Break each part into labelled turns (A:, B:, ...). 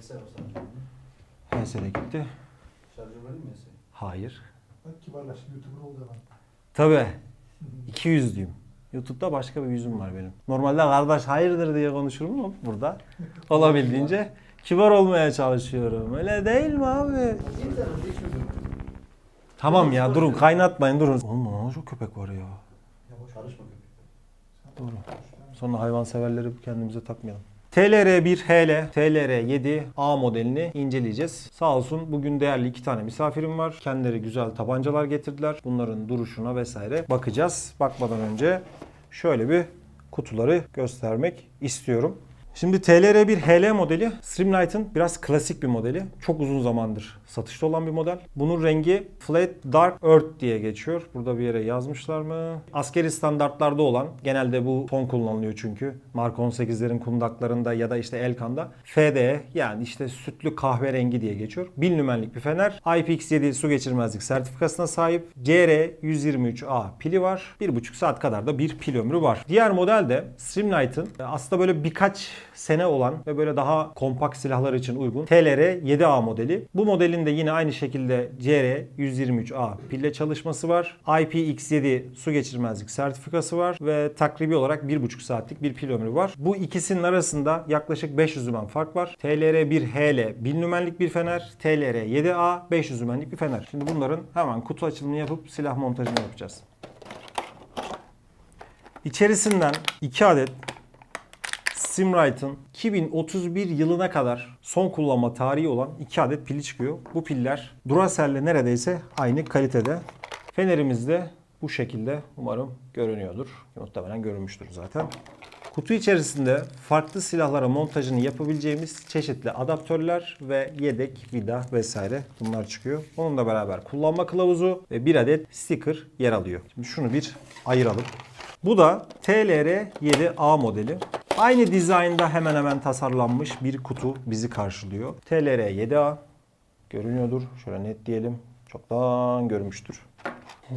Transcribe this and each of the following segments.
A: De gitti.
B: Şarjı vereyim mi HS?
A: Hayır.
C: Bak kibarlaştı YouTuber oldu hemen.
A: Tabii. 200 diyeyim. YouTube'da başka bir yüzüm var benim. Normalde kardeş hayırdır diye konuşurum ama burada olabildiğince kibar olmaya çalışıyorum. Öyle değil mi abi?
B: İnternet hiç mi
A: Tamam ya durun kaynatmayın durun. Oğlum bana çok köpek var ya.
C: Yavaş
B: Karışma köpekle.
A: Doğru. Sonra hayvan severleri kendimize takmayalım. TLR1 HL, TLR7 A modelini inceleyeceğiz. Sağ olsun bugün değerli iki tane misafirim var. Kendileri güzel tabancalar getirdiler. Bunların duruşuna vesaire bakacağız. Bakmadan önce şöyle bir kutuları göstermek istiyorum. Şimdi TLR1 HL modeli Streamlight'ın biraz klasik bir modeli. Çok uzun zamandır satışta olan bir model. Bunun rengi Flat Dark Earth diye geçiyor. Burada bir yere yazmışlar mı? Askeri standartlarda olan, genelde bu ton kullanılıyor çünkü. Mark 18'lerin kundaklarında ya da işte Elkan'da. FDE yani işte sütlü kahverengi diye geçiyor. 1000 lümenlik bir fener. IPX7 su geçirmezlik sertifikasına sahip. CR123A pili var. 1,5 saat kadar da bir pil ömrü var. Diğer model de Streamlight'ın aslında böyle birkaç sene olan ve böyle daha kompakt silahlar için uygun TLR 7A modeli. Bu modelin de yine aynı şekilde CR123A pille çalışması var. IPX7 su geçirmezlik sertifikası var ve takribi olarak 1,5 saatlik bir pil ömrü var. Bu ikisinin arasında yaklaşık 500 lümen fark var. TLR1 HL 1000 lümenlik bir fener, TLR 7A 500 lümenlik bir fener. Şimdi bunların hemen kutu açılımını yapıp silah montajını yapacağız. İçerisinden 2 adet Simright'ın 2031 yılına kadar son kullanma tarihi olan 2 adet pili çıkıyor. Bu piller Duracell'le neredeyse aynı kalitede. Fenerimiz de bu şekilde umarım görünüyordur. Muhtemelen görünmüştür zaten. Kutu içerisinde farklı silahlara montajını yapabileceğimiz çeşitli adaptörler ve yedek vida vesaire bunlar çıkıyor. Onunla beraber kullanma kılavuzu ve bir adet sticker yer alıyor. Şimdi şunu bir ayıralım. Bu da TLR7A modeli. Aynı dizaynda hemen hemen tasarlanmış bir kutu bizi karşılıyor. TLR7A görünüyordur. Şöyle net diyelim. Çoktan görmüştür.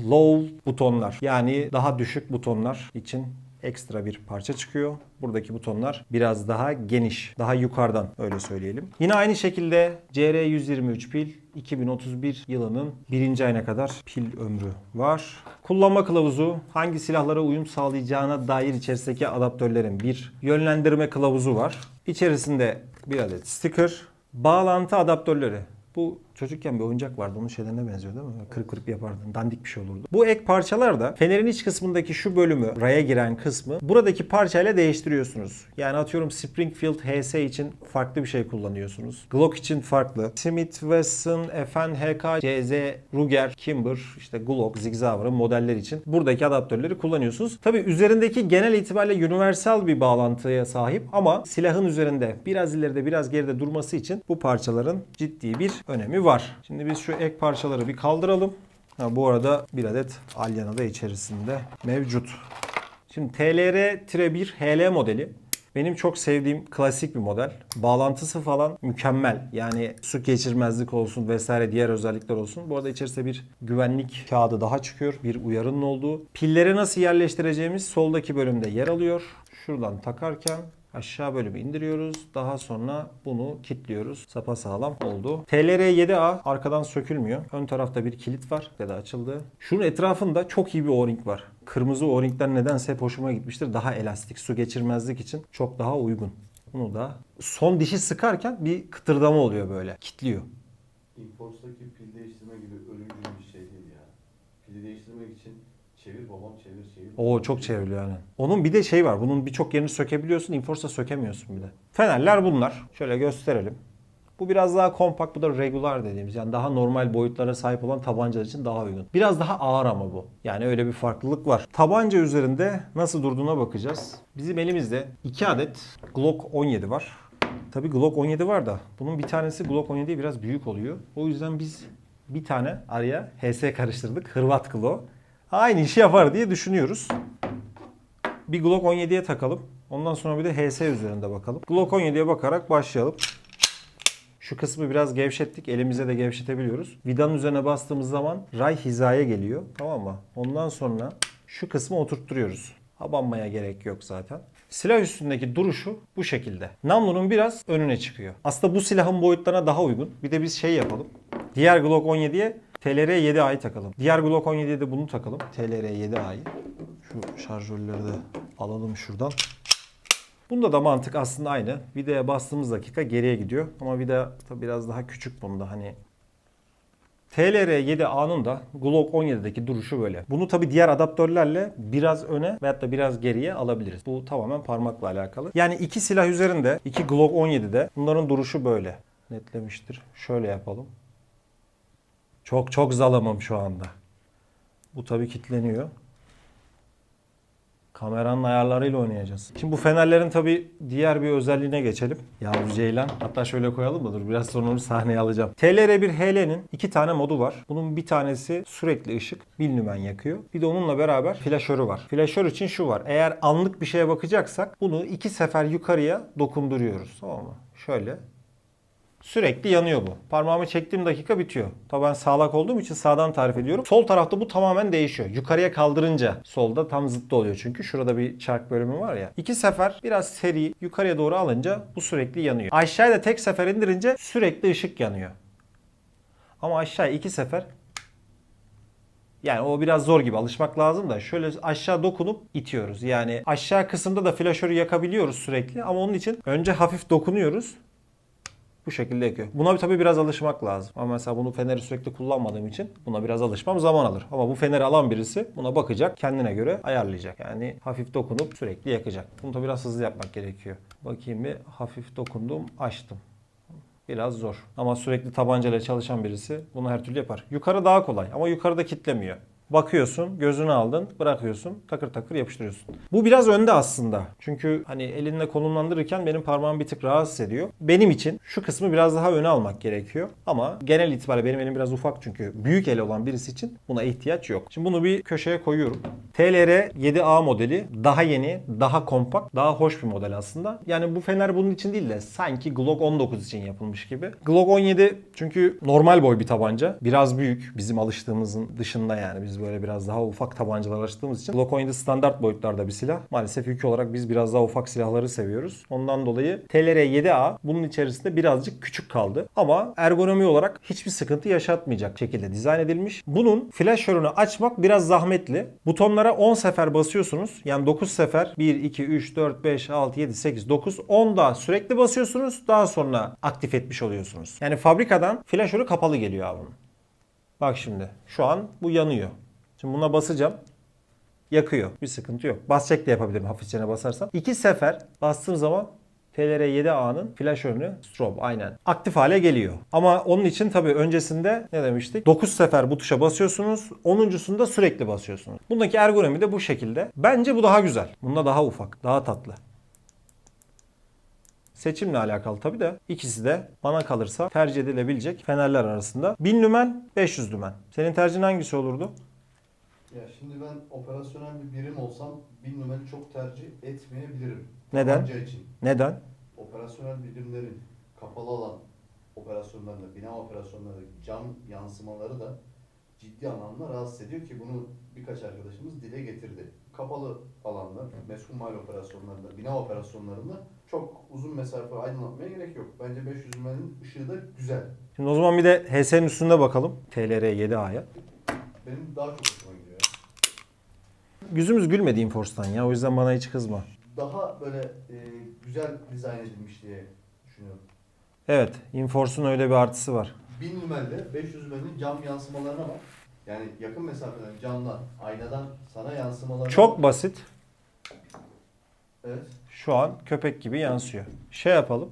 A: Low butonlar yani daha düşük butonlar için ekstra bir parça çıkıyor. Buradaki butonlar biraz daha geniş, daha yukarıdan öyle söyleyelim. Yine aynı şekilde CR123 pil 2031 yılının birinci ayına kadar pil ömrü var. Kullanma kılavuzu hangi silahlara uyum sağlayacağına dair içerisindeki adaptörlerin bir yönlendirme kılavuzu var. İçerisinde bir adet sticker, bağlantı adaptörleri. Bu çocukken bir oyuncak vardı. Onun şeylerine benziyor değil mi? Kırık kırık yapardın. Dandik bir şey olurdu. Bu ek parçalar da fenerin iç kısmındaki şu bölümü, raya giren kısmı buradaki parçayla değiştiriyorsunuz. Yani atıyorum Springfield HS için farklı bir şey kullanıyorsunuz. Glock için farklı. Smith Wesson, FN, HK, CZ, Ruger, Kimber, işte Glock, Zig Sauer'ın modeller için buradaki adaptörleri kullanıyorsunuz. Tabi üzerindeki genel itibariyle universal bir bağlantıya sahip ama silahın üzerinde biraz ileride biraz geride durması için bu parçaların ciddi bir önemi var. Şimdi biz şu ek parçaları bir kaldıralım. Ha, bu arada bir adet alyana da içerisinde mevcut. Şimdi TLR-1 HL modeli benim çok sevdiğim klasik bir model. Bağlantısı falan mükemmel. Yani su geçirmezlik olsun vesaire diğer özellikler olsun. Bu arada içerisinde bir güvenlik kağıdı daha çıkıyor. Bir uyarının olduğu. Pilleri nasıl yerleştireceğimiz soldaki bölümde yer alıyor. Şuradan takarken Aşağı bölümü indiriyoruz. Daha sonra bunu kilitliyoruz. Sapa sağlam oldu. TLR7A arkadan sökülmüyor. Ön tarafta bir kilit var da açıldı. Şunun etrafında çok iyi bir o-ring var. Kırmızı o-ringler nedense hep hoşuma gitmiştir. Daha elastik, su geçirmezlik için çok daha uygun. Bunu da son dişi sıkarken bir kıtırdama oluyor böyle. Kitliyor.
B: Inforce'daki pil değiştirme gibi ölümcül bir şey değil ya. Pili değiştirmek için çevir babam çevir çevir.
A: Oo çok çevriliyor yani. Onun bir de şey var. Bunun birçok yerini sökebiliyorsun. Inforce'da sökemiyorsun bir de. Fenerler bunlar. Şöyle gösterelim. Bu biraz daha kompakt. Bu da regular dediğimiz. Yani daha normal boyutlara sahip olan tabancalar için daha uygun. Biraz daha ağır ama bu. Yani öyle bir farklılık var. Tabanca üzerinde nasıl durduğuna bakacağız. Bizim elimizde 2 adet Glock 17 var. Tabi Glock 17 var da bunun bir tanesi Glock 17'ye biraz büyük oluyor. O yüzden biz bir tane araya HS karıştırdık. Hırvat Glock. Aynı işi yapar diye düşünüyoruz. Bir Glock 17'ye takalım. Ondan sonra bir de HS üzerinde bakalım. Glock 17'ye bakarak başlayalım. Şu kısmı biraz gevşettik. Elimize de gevşetebiliyoruz. Vidanın üzerine bastığımız zaman ray hizaya geliyor. Tamam mı? Ondan sonra şu kısmı oturtturuyoruz. Abanmaya gerek yok zaten. Silah üstündeki duruşu bu şekilde. Namlunun biraz önüne çıkıyor. Aslında bu silahın boyutlarına daha uygun. Bir de biz şey yapalım. Diğer Glock 17'ye TLR 7A'yı takalım. Diğer Glock 17'ye de bunu takalım. TLR 7A'yı. Şu şarjörleri de alalım şuradan. Bunda da mantık aslında aynı. Vidaya bastığımız dakika geriye gidiyor. Ama vida tabii biraz daha küçük bunda hani. TLR 7A'nın da Glock 17'deki duruşu böyle. Bunu tabii diğer adaptörlerle biraz öne veyahut da biraz geriye alabiliriz. Bu tamamen parmakla alakalı. Yani iki silah üzerinde, iki Glock 17'de bunların duruşu böyle. Netlemiştir. Şöyle yapalım. Çok çok zalamım şu anda. Bu tabii kilitleniyor. Kameranın ayarlarıyla oynayacağız. Şimdi bu fenerlerin tabii diğer bir özelliğine geçelim. Yavru Ceylan. Hatta şöyle koyalım mı? Dur biraz sonra onu sahneye alacağım. TLR1HL'nin iki tane modu var. Bunun bir tanesi sürekli ışık. Bilnümen yakıyor. Bir de onunla beraber flaşörü var. Flaşör için şu var. Eğer anlık bir şeye bakacaksak bunu iki sefer yukarıya dokunduruyoruz. Tamam mı? Şöyle Sürekli yanıyor bu. Parmağımı çektiğim dakika bitiyor. Tabii ben sağlak olduğum için sağdan tarif ediyorum. Sol tarafta bu tamamen değişiyor. Yukarıya kaldırınca solda tam zıttı oluyor çünkü. Şurada bir çark bölümü var ya. İki sefer biraz seri yukarıya doğru alınca bu sürekli yanıyor. Aşağıya da tek sefer indirince sürekli ışık yanıyor. Ama aşağı iki sefer yani o biraz zor gibi alışmak lazım da şöyle aşağı dokunup itiyoruz. Yani aşağı kısımda da flaşörü yakabiliyoruz sürekli ama onun için önce hafif dokunuyoruz. Bu şekilde yakıyor. Buna tabii biraz alışmak lazım. Ama mesela bunu feneri sürekli kullanmadığım için buna biraz alışmam zaman alır. Ama bu feneri alan birisi buna bakacak, kendine göre ayarlayacak. Yani hafif dokunup sürekli yakacak. Bunu tabii biraz hızlı yapmak gerekiyor. Bakayım bir hafif dokundum, açtım. Biraz zor. Ama sürekli tabancayla çalışan birisi bunu her türlü yapar. Yukarı daha kolay ama yukarıda kitlemiyor. Bakıyorsun, gözünü aldın, bırakıyorsun, takır takır yapıştırıyorsun. Bu biraz önde aslında. Çünkü hani elinle konumlandırırken benim parmağım bir tık rahatsız ediyor. Benim için şu kısmı biraz daha öne almak gerekiyor. Ama genel itibariyle benim elim biraz ufak çünkü büyük el olan birisi için buna ihtiyaç yok. Şimdi bunu bir köşeye koyuyorum. TLR 7A modeli daha yeni, daha kompakt, daha hoş bir model aslında. Yani bu fener bunun için değil de sanki Glock 19 için yapılmış gibi. Glock 17 çünkü normal boy bir tabanca. Biraz büyük. Bizim alıştığımızın dışında yani. Biz böyle biraz daha ufak tabancalar alıştığımız için. Glock 17 standart boyutlarda bir silah. Maalesef yük olarak biz biraz daha ufak silahları seviyoruz. Ondan dolayı TLR 7A bunun içerisinde birazcık küçük kaldı. Ama ergonomi olarak hiçbir sıkıntı yaşatmayacak şekilde dizayn edilmiş. Bunun flaşörünü açmak biraz zahmetli. Butonlara 10 sefer basıyorsunuz. Yani 9 sefer 1, 2, 3, 4, 5, 6, 7, 8, 9, 10 da sürekli basıyorsunuz. Daha sonra aktif etmiş oluyorsunuz. Yani fabrikadan flaşörü kapalı geliyor abi. Bak şimdi şu an bu yanıyor. Şimdi buna basacağım. Yakıyor. Bir sıkıntı yok. Basacak da yapabilirim hafifçe basarsam. İki sefer bastığım zaman TLR7A'nın flaşörünü strobe aynen aktif hale geliyor. Ama onun için tabii öncesinde ne demiştik? 9 sefer bu tuşa basıyorsunuz. 10.sunda sürekli basıyorsunuz. Bundaki ergonomi de bu şekilde. Bence bu daha güzel. Bunda daha ufak, daha tatlı. Seçimle alakalı tabii de ikisi de bana kalırsa tercih edilebilecek fenerler arasında. 1000 lümen, 500 lümen. Senin tercihin hangisi olurdu?
B: Ya şimdi ben operasyonel bir birim olsam bin numara çok tercih etmeyebilirim.
A: Neden?
B: Tabanca için.
A: Neden?
B: Operasyonel birimlerin kapalı alan operasyonlarında, bina operasyonlarındaki cam yansımaları da ciddi anlamda rahatsız ediyor ki bunu birkaç arkadaşımız dile getirdi. Kapalı alanlar, meskun mal operasyonlarında, bina operasyonlarında çok uzun mesafe aydınlatmaya gerek yok. Bence 500 lümenin ışığı da güzel.
A: Şimdi o zaman bir de HS'nin üstünde bakalım. TLR 7A'ya.
B: Benim daha çok.
A: Yüzümüz gülmedi Inforce'dan ya. O yüzden bana hiç kızma.
B: Daha böyle e, güzel dizayn edilmiş diye düşünüyorum.
A: Evet. Inforce'un öyle bir artısı var.
B: 1000 lümelde 500 lümenin cam yansımalarına bak. Yani yakın mesafeden camdan, aynadan sana yansımalarına
A: Çok
B: bak.
A: basit.
B: Evet.
A: Şu an köpek gibi yansıyor. Şey yapalım.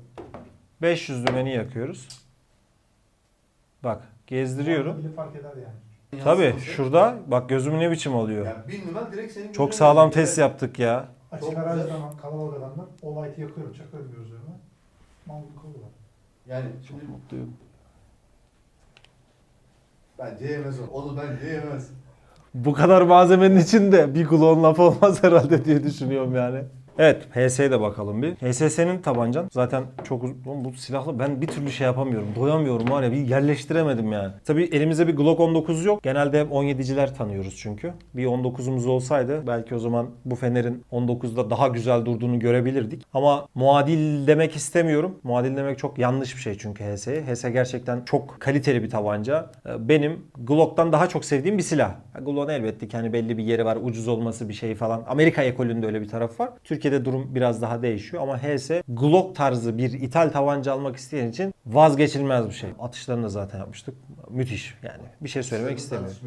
A: 500 lümeni yakıyoruz. Bak gezdiriyorum.
C: Bile fark eder yani.
A: Tabi
B: Yansıması-
A: şurada bak gözüm ne biçim oluyor.
B: Yani 1000 lümen direkt senin
A: Çok
B: gözüne
A: sağlam
B: görünüyor.
A: test yaptık ya.
C: Açık
B: Çok
C: arazi
B: güzel.
C: zaman kalabalık adamlar o light'ı yakıyorum, çakıyorum gözlerime. Mantıklı oluyor.
B: Yani şimdi
A: Mutluyum.
B: bence yemez o. Onu bence yemez.
A: Bu kadar malzemenin içinde bir klon laf olmaz herhalde diye düşünüyorum yani. Evet HS'ye de bakalım bir. HSS'nin tabancan zaten çok uzun. Bu silahla ben bir türlü şey yapamıyorum. Doyamıyorum var ya bir yerleştiremedim yani. Tabii elimizde bir Glock 19 yok. Genelde 17'ciler tanıyoruz çünkü. Bir 19'umuz olsaydı belki o zaman bu Fener'in 19'da daha güzel durduğunu görebilirdik. Ama muadil demek istemiyorum. Muadil demek çok yanlış bir şey çünkü HS'ye. HS gerçekten çok kaliteli bir tabanca. Ee, Benim Glock'tan daha çok sevdiğim bir silah. Glock'un elbette ki hani belli bir yeri var. Ucuz olması bir şey falan. Amerika ekolünde öyle bir taraf var. Türkiye'de durum biraz daha değişiyor ama HS Glock tarzı bir ithal tabanca almak isteyen için vazgeçilmez bir şey. Atışlarını da zaten yapmıştık. Müthiş yani. Bir şey söylemek istemiyorum.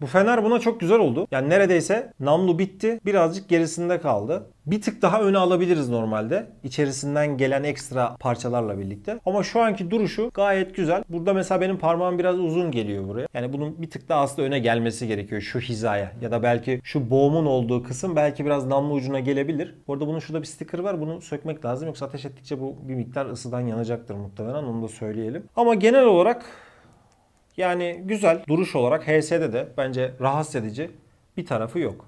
A: Bu Fener buna çok güzel oldu. Yani neredeyse namlu bitti. Birazcık gerisinde kaldı. Bir tık daha öne alabiliriz normalde. İçerisinden gelen ekstra parçalarla birlikte. Ama şu anki duruşu gayet güzel. Burada mesela benim parmağım biraz uzun geliyor buraya. Yani bunun bir tık daha aslında öne gelmesi gerekiyor şu hizaya. Ya da belki şu boğumun olduğu kısım belki biraz namlu ucuna gelebilir. Bu arada bunun şurada bir sticker var. Bunu sökmek lazım. Yoksa ateş ettikçe bu bir miktar ısıdan yanacaktır muhtemelen. Onu da söyleyelim. Ama genel olarak yani güzel duruş olarak HS'de de bence rahatsız edici bir tarafı yok.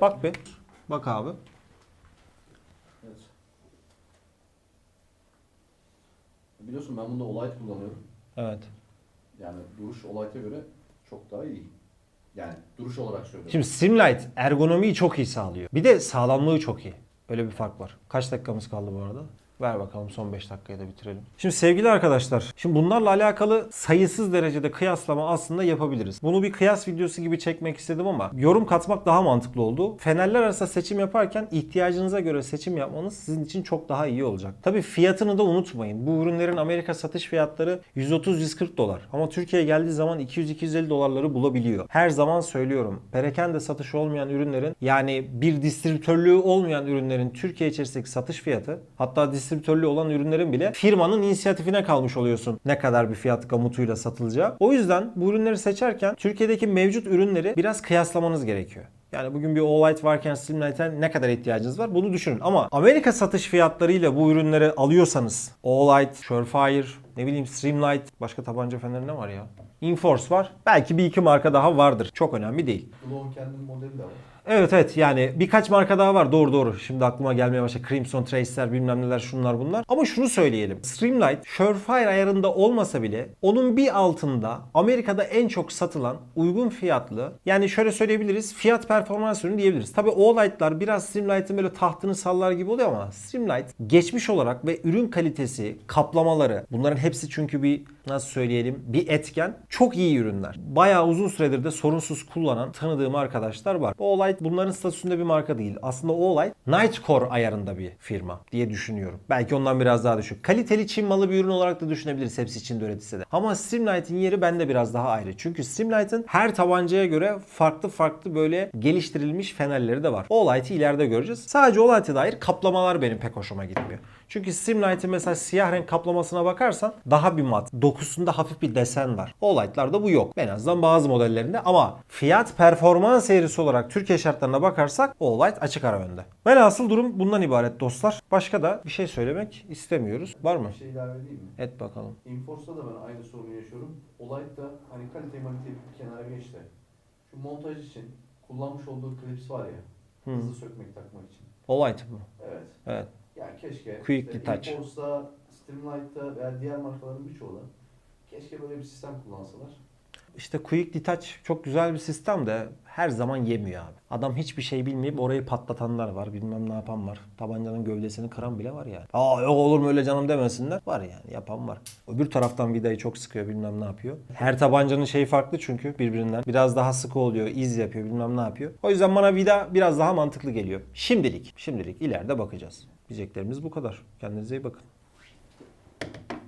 A: Bak be. Bak abi.
B: Evet. Biliyorsun ben bunda Olight kullanıyorum.
A: Evet.
B: Yani duruş Olight'a göre çok daha iyi. Yani duruş olarak söylüyorum.
A: Şimdi Simlight ergonomiyi çok iyi sağlıyor. Bir de sağlamlığı çok iyi. Öyle bir fark var. Kaç dakikamız kaldı bu arada? Ver bakalım son 5 dakikayı da bitirelim. Şimdi sevgili arkadaşlar, şimdi bunlarla alakalı sayısız derecede kıyaslama aslında yapabiliriz. Bunu bir kıyas videosu gibi çekmek istedim ama yorum katmak daha mantıklı oldu. Fenerler arasında seçim yaparken ihtiyacınıza göre seçim yapmanız sizin için çok daha iyi olacak. Tabii fiyatını da unutmayın. Bu ürünlerin Amerika satış fiyatları 130-140 dolar. Ama Türkiye'ye geldiği zaman 200-250 dolarları bulabiliyor. Her zaman söylüyorum. Perakende satış olmayan ürünlerin yani bir distribütörlüğü olmayan ürünlerin Türkiye içerisindeki satış fiyatı hatta distribütörlüğü olan ürünlerin bile firmanın inisiyatifine kalmış oluyorsun. Ne kadar bir fiyat gamutuyla satılacağı. O yüzden bu ürünleri seçerken Türkiye'deki mevcut ürünleri biraz kıyaslamanız gerekiyor. Yani bugün bir All-Light varken Slimlight'e ne kadar ihtiyacınız var bunu düşünün. Ama Amerika satış fiyatlarıyla bu ürünleri alıyorsanız All-Light, Surefire, ne bileyim Streamlight, başka tabanca feneri ne var ya? Inforce var. Belki bir iki marka daha vardır. Çok önemli değil.
B: Glock'un kendi modeli de var.
A: Evet evet yani birkaç marka daha var doğru doğru. Şimdi aklıma gelmeye başladı. Crimson Trace'ler bilmem neler şunlar bunlar. Ama şunu söyleyelim. Streamlight Surefire ayarında olmasa bile onun bir altında Amerika'da en çok satılan uygun fiyatlı yani şöyle söyleyebiliriz fiyat performans ürünü diyebiliriz. Tabi o light'lar biraz Streamlight'ın böyle tahtını sallar gibi oluyor ama Streamlight geçmiş olarak ve ürün kalitesi, kaplamaları bunların hepsi çünkü bir nasıl söyleyelim bir etken çok iyi ürünler. Bayağı uzun süredir de sorunsuz kullanan tanıdığım arkadaşlar var. Olight bunların statüsünde bir marka değil. Aslında Olight Nightcore ayarında bir firma diye düşünüyorum. Belki ondan biraz daha düşük. Kaliteli Çin malı bir ürün olarak da düşünebiliriz hepsi Çin'de üretilse de. Ama Streamlight'in yeri bende biraz daha ayrı. Çünkü Streamlight'ın her tabancaya göre farklı farklı böyle geliştirilmiş fenerleri de var. Olight'i ileride göreceğiz. Sadece Olight'e dair kaplamalar benim pek hoşuma gitmiyor. Çünkü Streamlight'in mesela siyah renk kaplamasına bakarsan daha bir mat. Dokusunda hafif bir desen var. Olight'larda bu yok. En azından bazı modellerinde ama fiyat performans eğrisi olarak Türkiye şartlarına bakarsak Olight açık ara önde. Velhasıl durum bundan ibaret dostlar. Başka da bir şey söylemek istemiyoruz. Var mı?
B: Bir şey ilave edeyim mi?
A: Et bakalım.
B: Inforce'da da ben aynı sorunu yaşıyorum. Olight'da hani kalite malite bir kenara geç de. Şu montaj için kullanmış olduğu klips var ya.
A: Hı.
B: Hızlı sökmek takmak için.
A: Olight bu.
B: Evet.
A: Evet.
B: Yani keşke
A: Quick
B: işte
A: detach.
B: Inforce'da, Streamlight'ta veya diğer markaların birçoğu da keşke böyle bir sistem kullansalar.
A: İşte Quick Detach çok güzel bir sistem de her zaman yemiyor abi. Adam hiçbir şey bilmeyip orayı patlatanlar var. Bilmem ne yapan var. Tabancanın gövdesini kıran bile var yani. Aa yok olur mu öyle canım demesinler. Var yani yapan var. Öbür taraftan vidayı çok sıkıyor bilmem ne yapıyor. Her tabancanın şeyi farklı çünkü birbirinden. Biraz daha sıkı oluyor, iz yapıyor bilmem ne yapıyor. O yüzden bana vida biraz daha mantıklı geliyor. Şimdilik. Şimdilik ileride bakacağız. Diyeceklerimiz bu kadar. Kendinize iyi bakın.